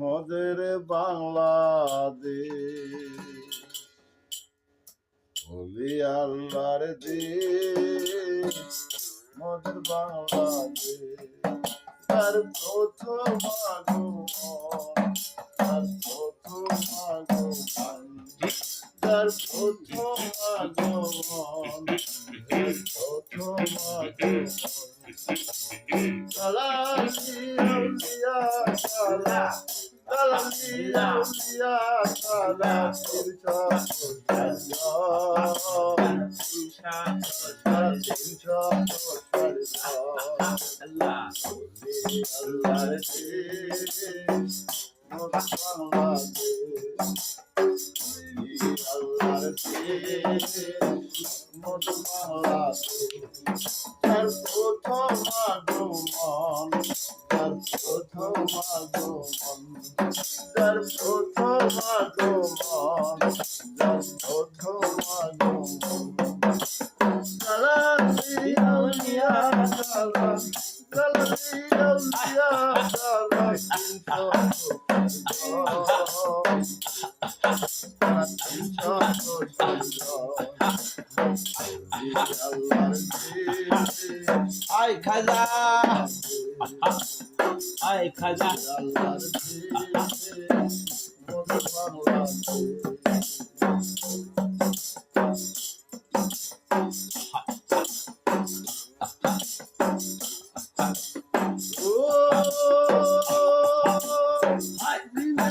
মোদের বাংলাদেশ। বলি আল্লাহর দেশ মোদের বাংলাদেশ। তার প্রথম আগমন, তার প্রথম আগমন, তার প্রথম আগমন তার প্রথম আগমন। কালামি আউলিয়া কালা কালামি আউলিয়া কালা বাংলাদেশ তার প্রথম আগমন তার প্রথম আগমন তার প্রথম আগমন তার প্রথম আগমন কালামি আউলিয়া কালা কালামি আউলিয়া কালা কিন্তু আয় খাজা আয় Ay kaza. Ay kaza. Oh, I've been in the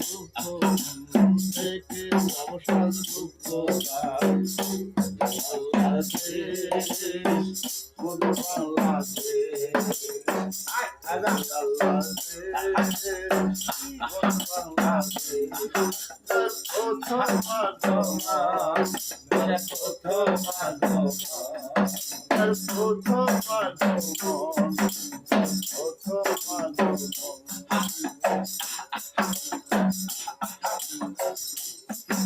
Oy gaydal aler guna Hey